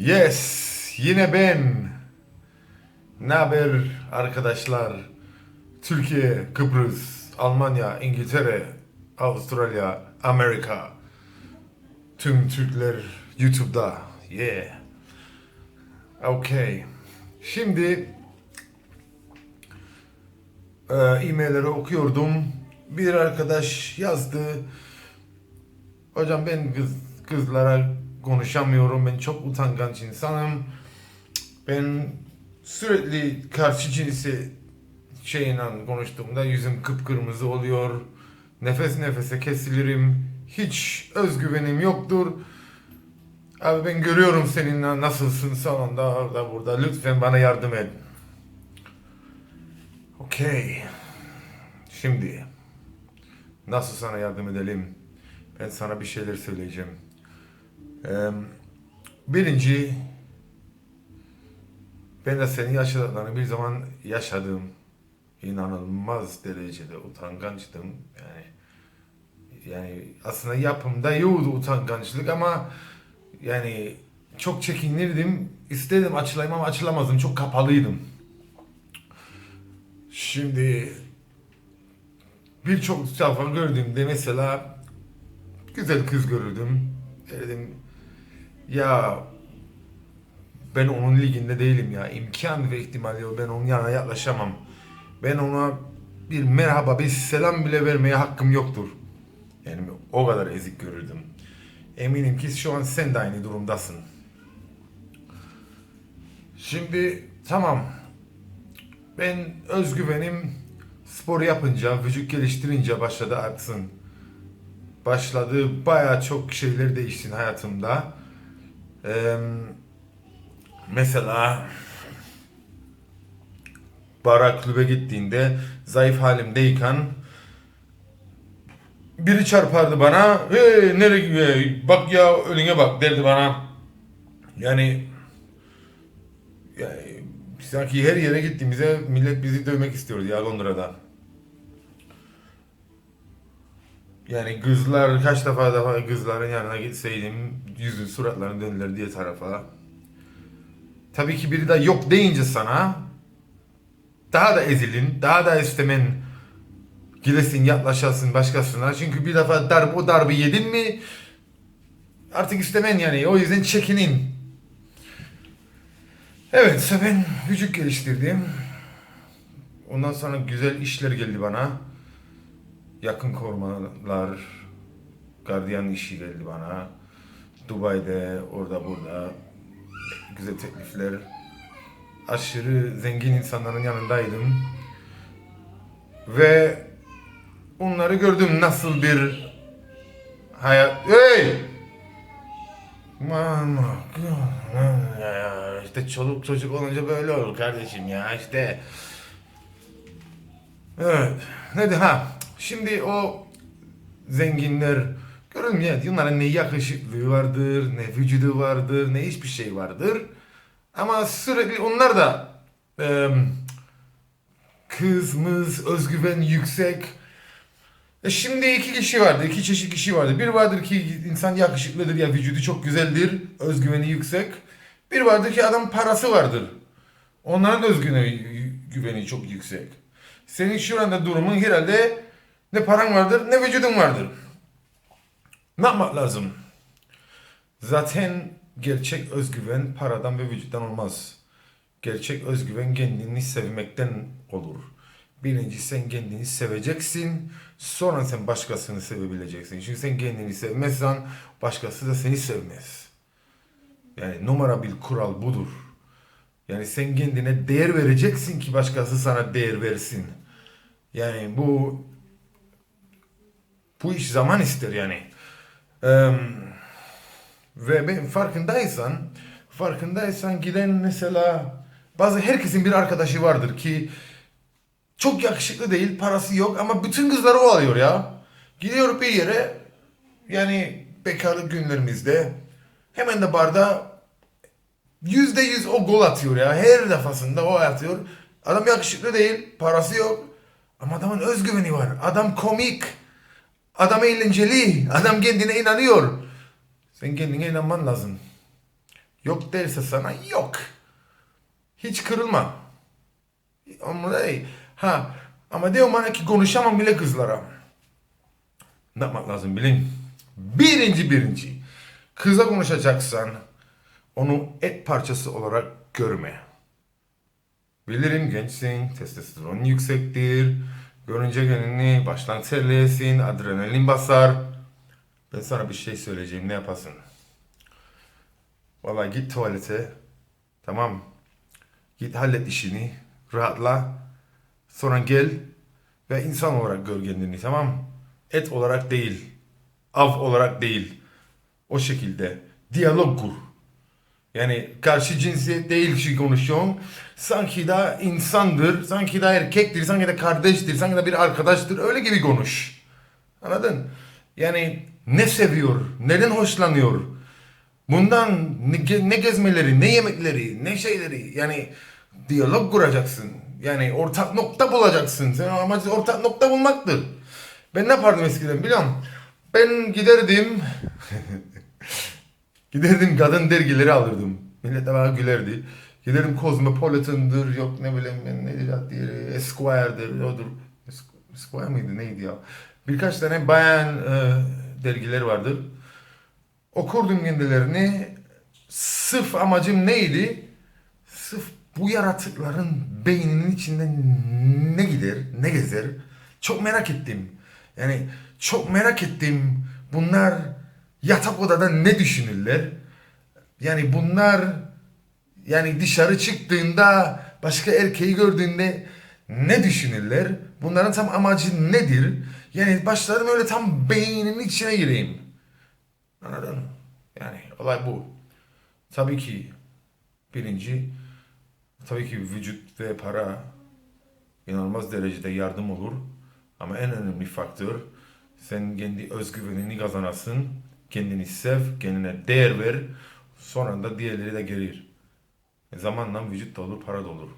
Yes, yine ben. Ne haber arkadaşlar? Türkiye, Kıbrıs, Almanya, İngiltere, Avustralya, Amerika. Tüm Türkler YouTube'da. Yeah. Okay. Şimdi e, e-mailleri okuyordum. Bir arkadaş yazdı. Hocam ben kız, kızlara konuşamıyorum. Ben çok utangaç insanım. Ben sürekli karşı cinsi şeyle konuştuğumda yüzüm kıpkırmızı oluyor. Nefes nefese kesilirim. Hiç özgüvenim yoktur. Abi ben görüyorum seninle nasılsın salonda orada burada. Lütfen bana yardım et. Okey. Şimdi nasıl sana yardım edelim? Ben sana bir şeyler söyleyeceğim. Birinci, ben de senin yaşadıklarını bir zaman yaşadım. İnanılmaz derecede utangaçtım. Yani yani aslında yapımda yoktu utangaçlık ama yani çok çekinirdim. İstedim açılayım ama açılamazdım. Çok kapalıydım. Şimdi birçok sayfa gördüğümde mesela güzel kız görürdüm. Dedim ya ben onun liginde değilim ya. İmkan ve ihtimal yok. Ben onun yanına yaklaşamam. Ben ona bir merhaba, bir selam bile vermeye hakkım yoktur. Yani o kadar ezik görürdüm. Eminim ki şu an sen de aynı durumdasın. Şimdi tamam. Ben özgüvenim spor yapınca, vücut geliştirince başladı artsın. Başladı. Baya çok şeyler değişti hayatımda. Ee, mesela bara kulübe gittiğinde zayıf halimdeyken biri çarpardı bana. Hey, nereye gidiyor? Bak ya önüne bak derdi bana. Yani yani sanki her yere gittiğimizde millet bizi dövmek istiyordu ya Londra'da. Yani kızlar kaç defa defa kızların yanına gitseydim yüzü suratlarını döndüler diye tarafa. Tabii ki biri de yok deyince sana daha da ezilin, daha da istemen gidesin yaklaşasın başkasına. Çünkü bir defa darb o darbe yedin mi artık istemen yani. O yüzden çekinin. Evet ben vücut geliştirdim. Ondan sonra güzel işler geldi bana. Yakın korumalar, gardiyan işi geldi bana. Dubai'de, orada burada güzel teklifler. Aşırı zengin insanların yanındaydım. Ve onları gördüm nasıl bir hayat... Hey! Mama, ya işte çoluk çocuk olunca böyle olur kardeşim ya işte. Evet. Ne de ha. Şimdi o zenginler görün ya onların ne yakışıklığı vardır, ne vücudu vardır, ne hiçbir şey vardır. Ama sürekli onlar da e, kızmız, özgüven yüksek. E şimdi iki kişi vardı, iki çeşit kişi vardı. Bir vardır ki insan yakışıklıdır ya vücudu çok güzeldir, özgüveni yüksek. Bir vardır ki adam parası vardır. Onların özgüveni güveni çok yüksek. Senin şu anda durumun herhalde ne paran vardır ne vücudun vardır. Ne yapmak lazım? Zaten gerçek özgüven paradan ve vücuttan olmaz. Gerçek özgüven kendini sevmekten olur. Birinci sen kendini seveceksin. Sonra sen başkasını sevebileceksin. Çünkü sen kendini sevmezsen başkası da seni sevmez. Yani numara bir kural budur. Yani sen kendine değer vereceksin ki başkası sana değer versin. Yani bu bu iş zaman ister yani. Eee ve ben farkındaysan, farkındaysan giden mesela bazı herkesin bir arkadaşı vardır ki çok yakışıklı değil, parası yok ama bütün kızları o alıyor ya. Gidiyor bir yere yani bekarlık günlerimizde hemen de barda yüzde yüz o gol atıyor ya. Her defasında o atıyor. Adam yakışıklı değil, parası yok. Ama adamın özgüveni var. Adam komik. Adam eğlenceli. Adam kendine inanıyor. Sen kendine inanman lazım. Yok derse sana yok. Hiç kırılma. Ama ha ama diyor bana ki konuşamam bile kızlara. Ne yapmak lazım bilin? Birinci birinci. Kıza konuşacaksan onu et parçası olarak görme. Bilirim gençsin, testosteron yüksektir. Görünce kendini baştan terleyesin, adrenalin basar. Ben sana bir şey söyleyeceğim, ne yapasın? Valla git tuvalete, tamam. Git hallet işini, rahatla. Sonra gel ve insan olarak gör kendini, tamam. Et olarak değil, av olarak değil. O şekilde diyalog kur. Yani karşı cinsiyet değil ki konuşuyorsun. Sanki da insandır, sanki da erkektir, sanki de kardeştir, sanki de bir arkadaştır. Öyle gibi konuş. Anladın? Yani ne seviyor, neden hoşlanıyor? Bundan ne, ne gezmeleri, ne yemekleri, ne şeyleri. Yani diyalog kuracaksın. Yani ortak nokta bulacaksın. Senin amacın ortak nokta bulmaktır. Ben ne yapardım eskiden biliyor musun? Ben giderdim Giderdim kadın dergileri alırdım. Millet de bana gülerdi. Giderdim Cosmopolitan'dır, yok ne bileyim ben nedir diğeri, Esquire'dır, odur. Es- Esquire mıydı neydi ya? Birkaç tane bayan e, dergileri vardır. Okurdum kendilerini. Sırf amacım neydi? Sırf bu yaratıkların beyninin içinde ne gider, ne gezer? Çok merak ettim. Yani çok merak ettim. Bunlar yatak odada ne düşünürler? Yani bunlar yani dışarı çıktığında başka erkeği gördüğünde ne düşünürler? Bunların tam amacı nedir? Yani başladım öyle tam beyninin içine gireyim. Anladın mı? Yani olay bu. Tabii ki birinci tabii ki vücut ve para inanılmaz derecede yardım olur. Ama en önemli faktör sen kendi özgüvenini kazanasın. Kendini sev, kendine değer ver. Sonra da diğerleri de gelir. E zamanla vücut da olur, para da olur.